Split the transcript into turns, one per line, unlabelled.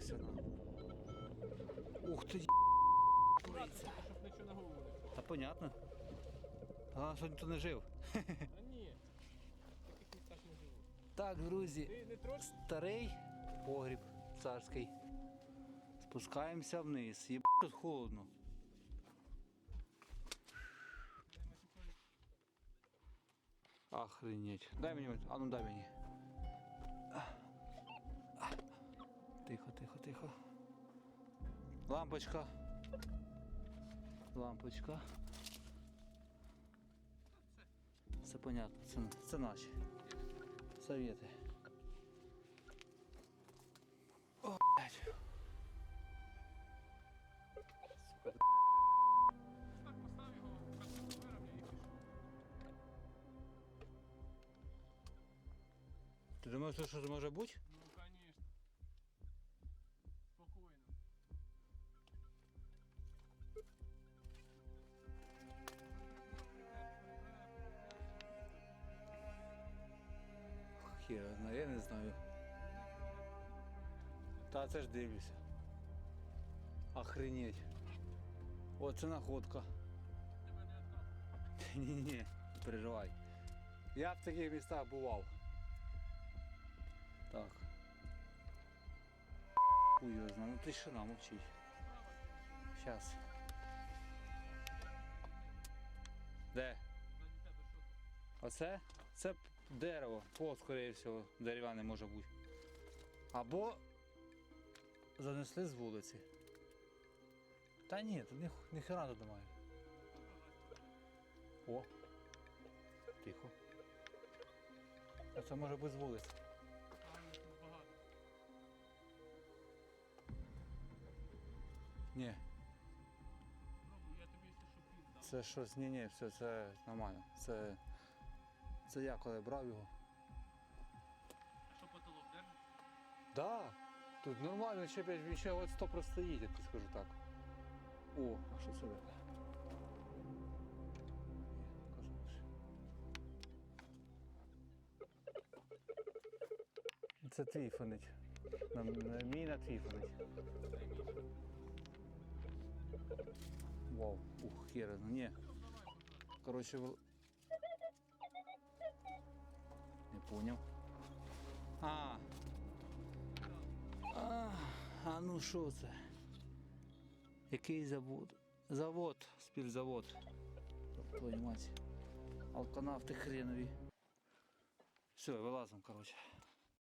Все на. Ух ти,
Аккуратно, щоб нічого не говорити.
Та понятно. А що ніхто не жив.
А ні, таких містах не живу.
Так, друзі,
Ти не трош?
старий погріб царський. Спускаємося вниз. Єб тут холодно. Охренеть. Дай мені, а ну дай мені. Лампочка. Лампочка. Все понятно, це, це наші. Совєти. О, блядь. Сука,
Так постав його.
Ти думаєш, що це може бути? Хіра, ну я не знаю. Та це ж дивлюся. Охренеть. Оце находка.
Тебе не.
Ні-ні, не переживай. Я в таких містах бував. Так. Хуй його знає, ну тишина мовчить. Щас. Де? Оце? Це дерево. Плод, скоріше всього, дерев'яне може бути. Або занесли з вулиці. Та ні, тут ні, ніхера тут немає. О. Тихо. А це може бути з вулиці.
А, ну.
Ні,
я тобі що плід
це щось, ні, ні, все, це нормально. Це. Це я коли брав його.
А що потолок держить?
Да, тут нормально, ще, він ще от 100 простоїть, я тобі скажу так. О, а що це? Ні, казалось. Це твій фонить. На, на, мій на твій фонить. Вау, ух, хера, ну ні. Короче, понял. А. А, а ну що це? Який завод? Завод, спільзавод. Твою мать. Алканавти хренові. Все, вилазимо, короче.